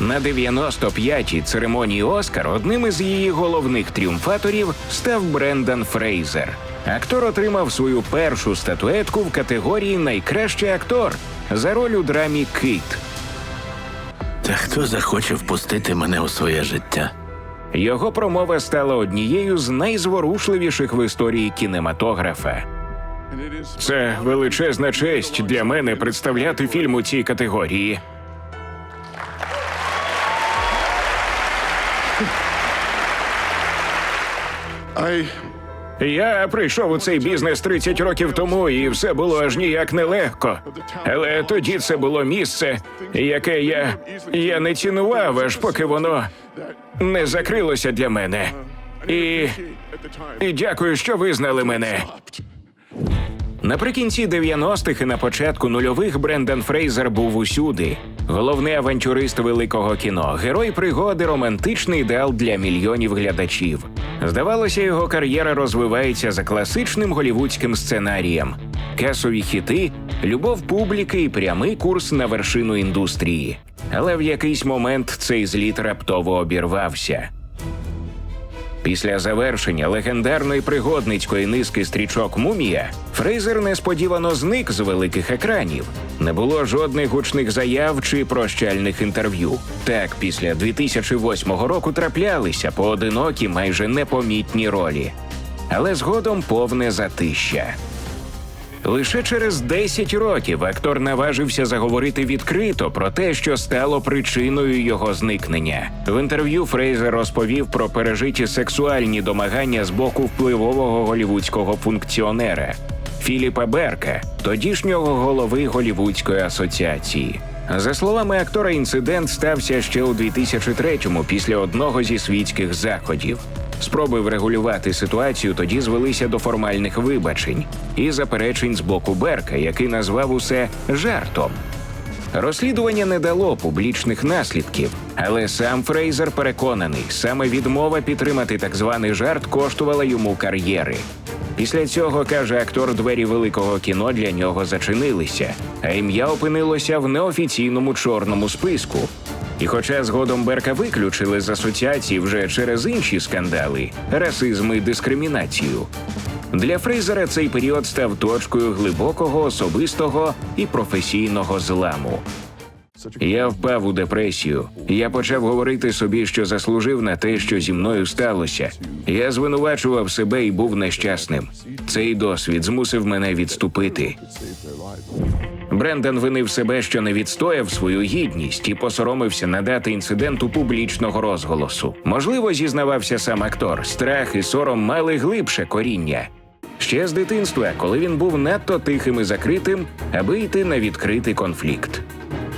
На 95-й церемонії Оскар одним із її головних тріумфаторів став Брендан Фрейзер. Актор отримав свою першу статуетку в категорії Найкращий актор за роль у драмі Кит. Та хто захоче впустити мене у своє життя? Його промова стала однією з найзворушливіших в історії кінематографа. Це величезна честь для мене представляти фільм у цій категорії. I Я прийшов у цей бізнес 30 років тому, і все було аж ніяк нелегко. Але тоді це було місце, яке я, я не цінував, аж поки воно не закрилося для мене. І, і дякую, що визнали мене. Наприкінці 90-х і на початку нульових Брендан Фрейзер був усюди. Головний авантюрист великого кіно, герой пригоди, романтичний ідеал для мільйонів глядачів. Здавалося, його кар'єра розвивається за класичним голівудським сценарієм: кесові хіти, любов публіки і прямий курс на вершину індустрії. Але в якийсь момент цей зліт раптово обірвався. Після завершення легендарної пригодницької низки стрічок Мумія Фрейзер несподівано зник з великих екранів. Не було жодних гучних заяв чи прощальних інтерв'ю. Так, після 2008 року траплялися поодинокі, майже непомітні ролі. Але згодом повне затища. Лише через 10 років актор наважився заговорити відкрито про те, що стало причиною його зникнення. В інтерв'ю Фрейзер розповів про пережиті сексуальні домагання з боку впливового голівудського функціонера Філіпа Берка, тодішнього голови Голівудської асоціації. За словами актора, інцидент стався ще у 2003-му після одного зі світських заходів. Спроби врегулювати ситуацію тоді звелися до формальних вибачень і заперечень з боку Берка, який назвав усе жартом. Розслідування не дало публічних наслідків, але сам Фрейзер переконаний, саме відмова підтримати так званий жарт коштувала йому кар'єри. Після цього каже актор, двері великого кіно для нього зачинилися, а ім'я опинилося в неофіційному чорному списку. І хоча згодом Берка виключили з асоціації вже через інші скандали, расизм і дискримінацію. Для Фрейзера цей період став точкою глибокого особистого і професійного зламу. Я впав у депресію. Я почав говорити собі, що заслужив на те, що зі мною сталося. Я звинувачував себе і був нещасним. Цей досвід змусив мене відступити. Брендан винив себе, що не відстояв свою гідність і посоромився надати інциденту публічного розголосу. Можливо, зізнавався сам актор. Страх і сором мали глибше коріння. Ще з дитинства, коли він був надто тихим і закритим, аби йти на відкритий конфлікт.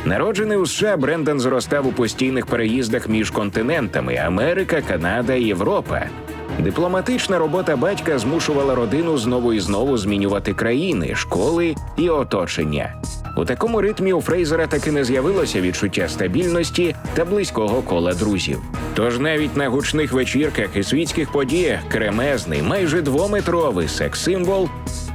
Народжений у США, Брендан зростав у постійних переїздах між континентами Америка, Канада і Європа. Дипломатична робота батька змушувала родину знову і знову змінювати країни, школи і оточення. У такому ритмі у Фрейзера таки не з'явилося відчуття стабільності та близького кола друзів. Тож навіть на гучних вечірках і світських подіях кремезний, майже двометровий секс-символ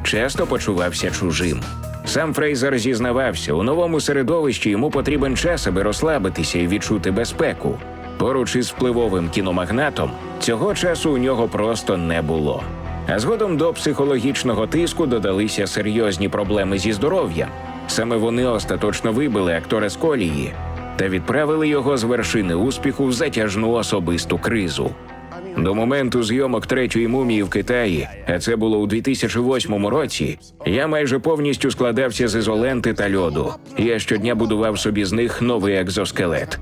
часто почувався чужим. Сам Фрейзер зізнавався, у новому середовищі йому потрібен час, аби розслабитися і відчути безпеку. Поруч із впливовим кіномагнатом цього часу у нього просто не було. А згодом до психологічного тиску додалися серйозні проблеми зі здоров'ям. Саме вони остаточно вибили актора з колії та відправили його з вершини успіху в затяжну особисту кризу. До моменту зйомок третьої мумії в Китаї, а це було у 2008 році. Я майже повністю складався з ізоленти та льоду. Я щодня будував собі з них новий екзоскелет.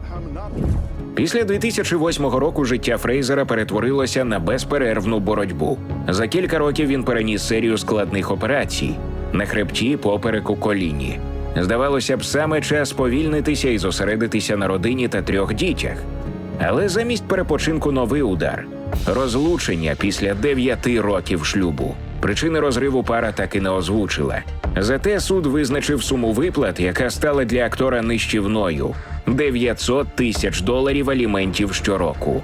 Після 2008 року життя Фрейзера перетворилося на безперервну боротьбу. За кілька років він переніс серію складних операцій на хребті, попереку, коліні. Здавалося б, саме час повільнитися і зосередитися на родині та трьох дітях. Але замість перепочинку новий удар розлучення після дев'яти років шлюбу. Причини розриву пара так і не озвучила. Зате суд визначив суму виплат, яка стала для актора нищівною 900 тисяч доларів аліментів щороку.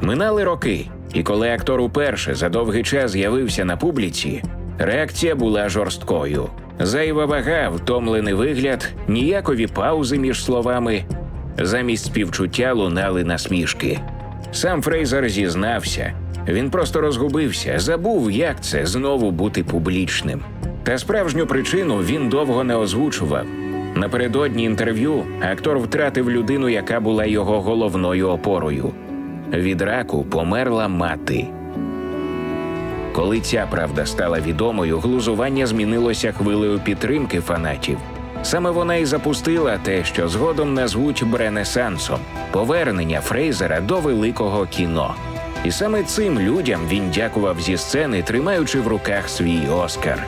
Минали роки, і коли актор уперше за довгий час з'явився на публіці, реакція була жорсткою. Зайва вага, втомлений вигляд, ніякові паузи між словами. Замість співчуття лунали насмішки. Сам Фрейзер зізнався. Він просто розгубився, забув, як це знову бути публічним. Та справжню причину він довго не озвучував. Напередодні інтерв'ю актор втратив людину, яка була його головною опорою. Від раку померла мати. Коли ця правда стала відомою, глузування змінилося хвилею підтримки фанатів. Саме вона і запустила те, що згодом назвуть Бренесансом повернення Фрейзера до великого кіно. І саме цим людям він дякував зі сцени, тримаючи в руках свій Оскар.